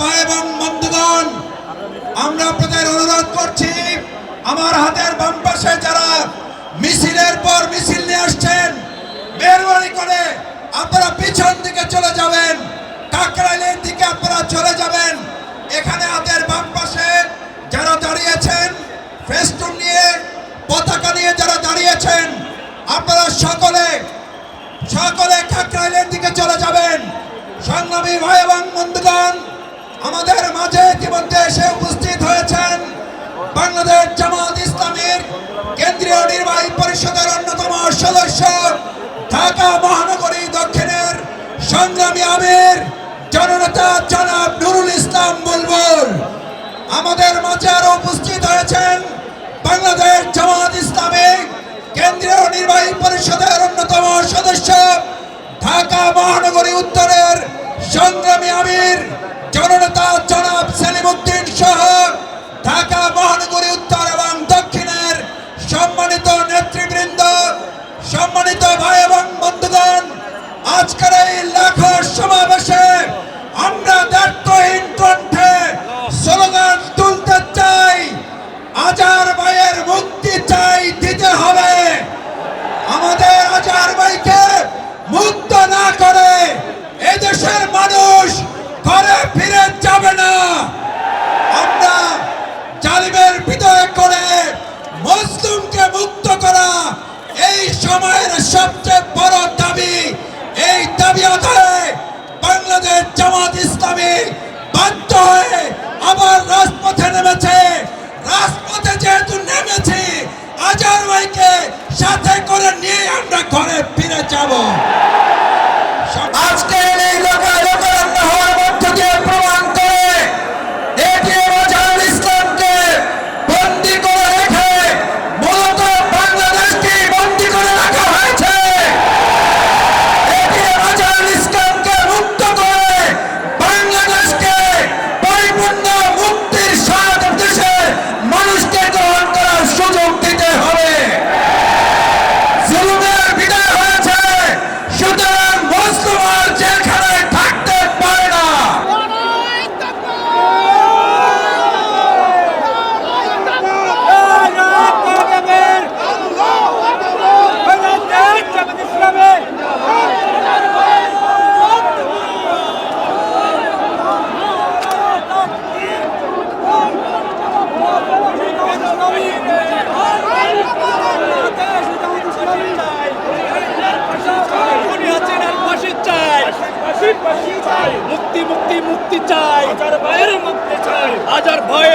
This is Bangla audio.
ভাই এবং বন্ধুগণ, আমরা আপনাদের অনুরোধ করছি, আমার হাতের বাম পাশে যারা মিছিলের পর মিছিল নিয়ে আসছেন, মেহরবানি করে আপনারা পিছন দিকে চলে যাবেন, কাকরাইলের দিকে আপনারা চলে যাবেন। এখানে হাতের বাম পাশে যারা দাঁড়িয়েছেন, ফেস্টুন নিয়ে, পতাকা নিয়ে যারা দাঁড়িয়েছেন, আপনারা সকলে সকলে কাকরাইলের দিকে চলে যাবেন। সংগ্রামী ভাই এবং বন্ধুগণ আমাদের মাঝে ইতিমধ্যে এসে উপস্থিত হয়েছেন বাংলাদেশ জামাত ইসলামীর কেন্দ্রীয় নির্বাহী পরিষদের অন্যতম সদস্য ঢাকা মহানগরী দক্ষিণের সংগ্রামী আমির, জননেতা জনাব নুরুল ইসলাম বুলবুল। আমাদের মাঝে আরও উপস্থিত হয়েছেন বাংলাদেশ জামাত ইসলামী কেন্দ্রীয় নির্বাহী সম্মানিত ভাই এবং বন্ধুগণ, আজকের এই লাখো সমাবেশে আমরা দায়িত্বহীন কণ্ঠে স্লোগান তুলতে চাই, আজার ভাইয়ের মুক্তি চাই, দিতে হবে। আমাদের আজার ভাইকে মুক্ত না করে এদেশের মানুষ ঘরে ফিরে যাবে না। সবচেয়ে বড় দাবি এই দাবি আদায়ে বাংলাদেশ জামাত ইসলামী বাধ্য হয়ে মুক্তি মুক্তি মুক্তি চাই। হাজার ভাইয়ের মুক্তি চাই। হাজার ভাই